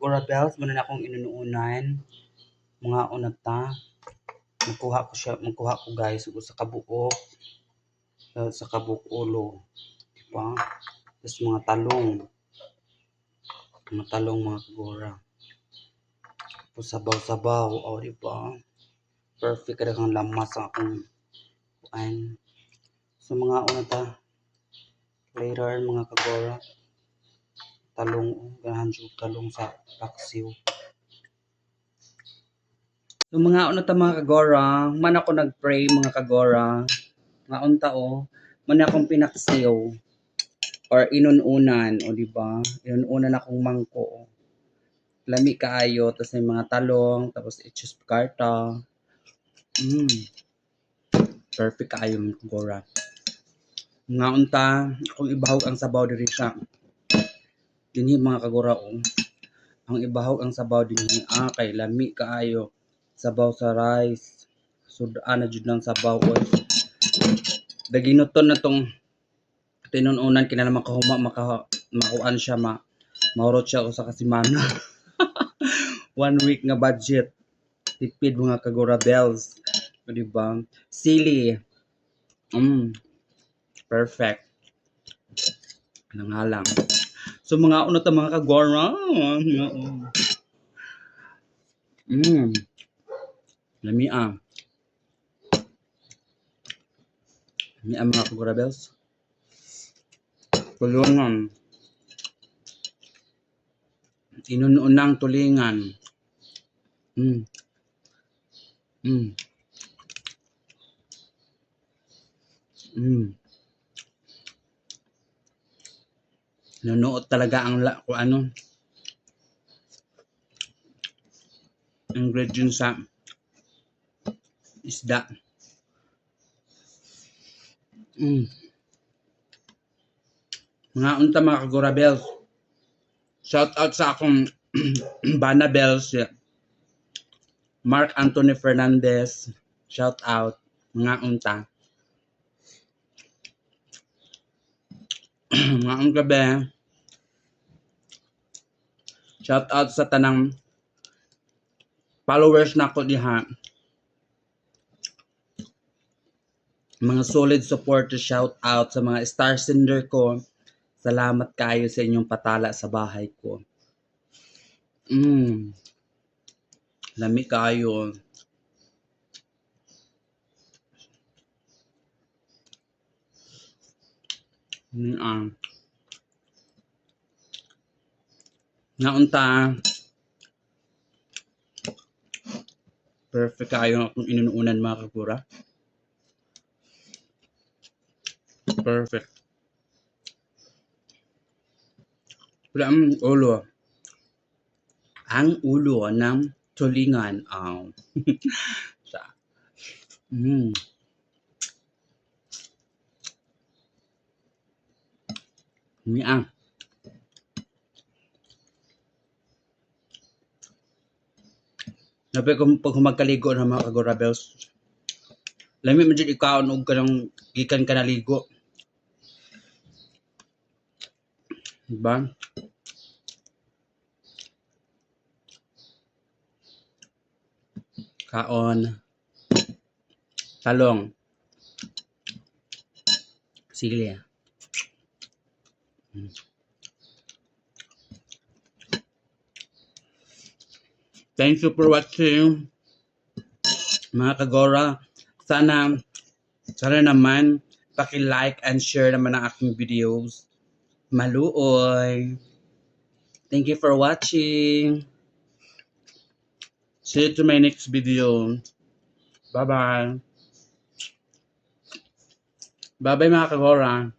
kagura bells, muna na akong inunuunan. Mga unata. Magkuha ko siya, magkuha ko guys ug sa kabuok. Sa kabuok ulo. Diba? Tapos mga talong. Mga talong mga kagura. Tapos sabaw-sabaw. O, diba? Perfect ka kang lamas ang akong kuan. So mga unata. Later mga kagura talong ganahan jud talong sa paksiw So mga una ta mga kagora, man ako nagpray mga kagora. Nga unta o, man akong pinaksiw or inununan o di ba? Inununan akong mangko. Lami kaayo tapos may mga talong, tapos ichus karta. Mm. Perfect kaayo mga kagora. Nga unta, akong ibahog ang sabaw diri siya dinhi mga kagurao ang ibahog ang sabaw dinhi. Ah kay lami kaayo. Sabaw sa rice. Sudaan na jud ng sabaw oy. Daginuton na tong tinununan kinala makahuma maka makuan siya ma maurot siya usa ka semana. One week nga budget. Tipid mga kagura bells. Di ba? Sili. Mm. Perfect. Nangalang So mga ano ta mga kagwara. Mm. Lami ah. Lami ah mga kagwara bells. Kulungan. Inununang tulingan. Mm. Mm. Mm. Nunuot talaga ang la, kung ano ingredients sa isda. Mm. Mga unta mga kagura. Shout out sa akong Bana Bells. Mark Anthony Fernandez. Shout out. Mga unta. Mga ang gabi. Shout out sa tanang followers na ako diha. Mga solid supporters shout out sa mga star sender ko. Salamat kayo sa inyong patala sa bahay ko. Mm. Lami kayo. Mm, ah. Naunta. Perfect kayo akong inununan mga kagura. Perfect. Wala ang ulo. Ang ulo ng tulingan. Oh. Sa. mm. Miang. Nabi ko pag humagkaligo ng mga kagura bells. Lami man dyan ikaw og kanang gikan ka naligo. Diba? Kaon. Talong. Sili. Thank you for watching. Mga kagora, sana sana naman paki-like and share naman ang aking videos. Maluoy. Thank you for watching. See you to my next video. Bye-bye. Bye-bye mga kagora.